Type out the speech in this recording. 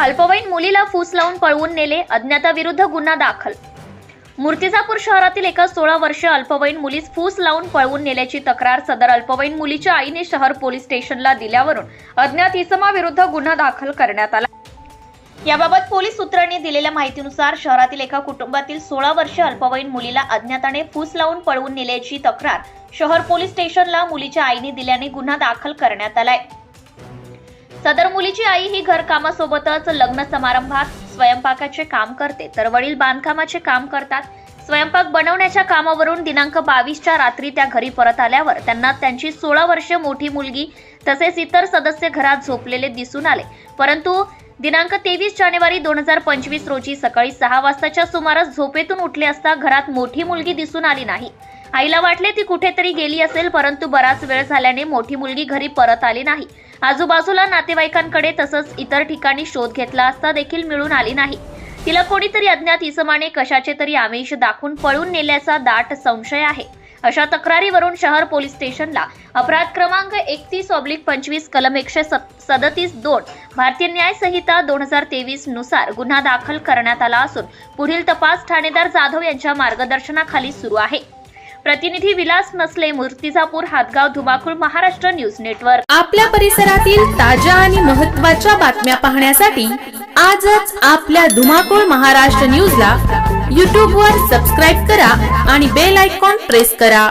अल्पवयीन मुलीला फूस लावून पळवून नेले अज्ञाताविरुद्ध गुन्हा दाखल. मूर्तिजापूर शहरातील एका सोळा वर्ष अल्पवयीन मुलीस फूस लावून पळवून नेल्याची तक्रार सदर अल्पवयीन मुलीच्या आईने शहर पोलीस स्टेशनला दिल्यावरून अज्ञात इसमाविरुद्ध गुन्हा दाखल करण्यात आला. याबाबत पोलीस सूत्रांनी दिलेल्या माहितीनुसार शहरातील एका कुटुंबातील सोळा वर्ष अल्पवयीन मुलीला अज्ञाताने फूस लावून पळवून नेल्याची तक्रार शहर पोलीस स्टेशनला मुलीच्या आईने दिल्याने गुन्हा दाखल करण्यात आलाय. सदर मुलीची आई ही घरकामासोबतच लग्न समारंभात स्वयंपाकाचे काम करते. तर वडील बांधकामाचे काम करतात. स्वयंपाक बनवण्याच्या कामावरून दिनांक बावीसच्या रात्री त्या घरी परत आल्यावर त्यांना त्यांची सोळा वर्ष मोठी मुलगी तसेच इतर सदस्य घरात झोपलेले दिसून आले. परंतु दिनांक तेवीस जानेवारी दोन हजार पंचवीस रोजी सकाळी सहा वाजताच्या सुमारास झोपेतून उठले असता घरात मोठी मुलगी दिसून आली नाही. आईला वाटले ती कुठेतरी गेली असेल परंतु बराच वेळ झाल्याने मोठी मुलगी घरी परत आली नाही. आजूबाजूला नातेवाईकांकडे तसंच इतर ठिकाणी शोध घेतला असता देखील मिळून आली नाही. तिला कोणीतरी अज्ञात इसमाने कशाचे तरी आमिष दाखवून पळून नेल्याचा दाट संशय आहे. अशा तक्रारीवरून शहर पोलीस स्टेशनला अपराध क्रमांक एकतीस ऑब्लिक पंचवीस कलम एकशे सदतीस दोन भारतीय न्याय संहिता दोन हजार तेवीसनुसार गुन्हा दाखल करण्यात आला असून पुढील तपास ठाणेदार जाधव यांच्या मार्गदर्शनाखाली सुरू आहे. प्रतिनिधी विलास नसले मूर्तिजापूर हातगाव धुमाकूळ महाराष्ट्र न्यूज नेटवर्क. आपल्या परिसरातील ताज्या आणि महत्त्वाच्या बातम्या पाहण्यासाठी आजच आपल्या धुमाकूळ महाराष्ट्र न्यूजला यूट्यूबवर सबस्क्राईब करा आणि बेल आयकॉन प्रेस करा.